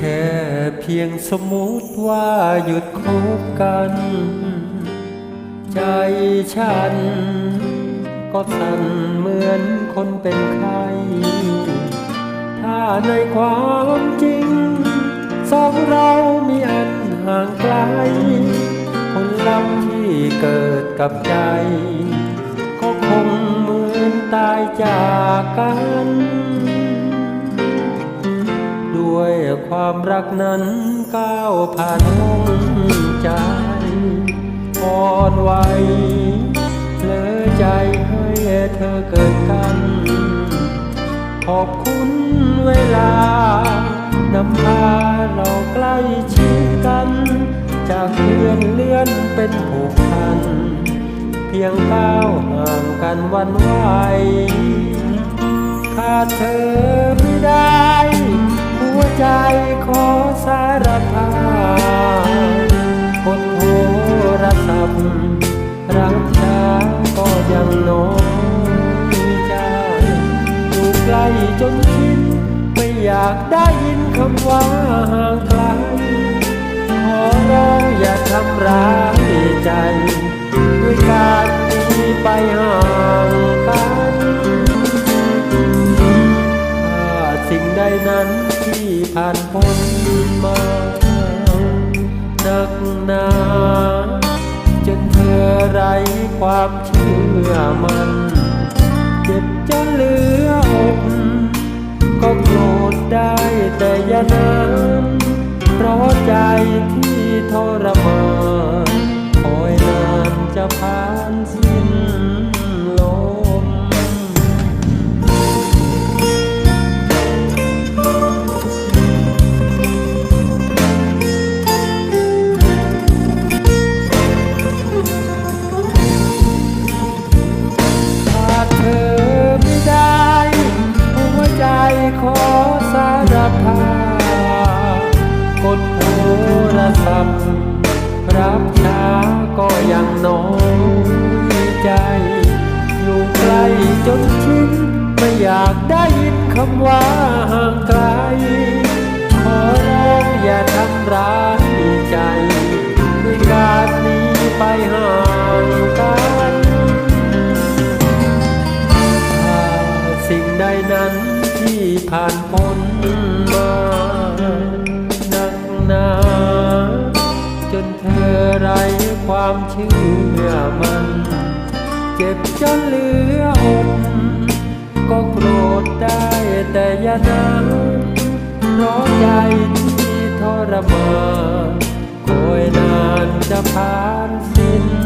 แค่เพียงสมมติว่าหยุดคบกัน ใจฉัน ก็สั่นเหมือนคนเป็นไข้ถ้าในความจริง สองเรามีอันห่างไกลคนลำที่เกิดกับใจ ก็คงเหมือนตายจากกัน ด้วยความรักนั้นก้าวผ่านห้องใจอ่อนไหวเลอใจให้เธอเกิดกัน ขอบคุณเวลานำพาเราใกล้ชิดกัน จากเพื่อนเลื่อนเป็นผูกพัน เพียงก้าวห่างกันวันไหวขาดเธอ จนชินไม่อยากได้ยินคำว่าห่างไกลขอร้องอย่าทำร้ายใจ ด้วยการหนีไปห่างกันถ้าสิ่งใดนั้นที่ผ่านพ้นมานักหนาจนเธอไรความเชื่อมัน เจ็บจนลือ อย่านานเพราะใจที่ทรมาน รศัพท์ รับช้าก็ยังน้อยใจ อยู่ใกล้จนชินไม่อยากได้ยินคำว่าห่างไกล ขอร้องอย่าทำร้ายใจด้วยการนี้ไปห่างกันถ้าสิ่งใดนั้นที่ผ่านพ้นมา ความเชื่อมัน เจ็บจนเหลืออดก็โกรธได้แต่อย่านานเพราะใจที่ทรมานคอยนานจะผ่านสิ้น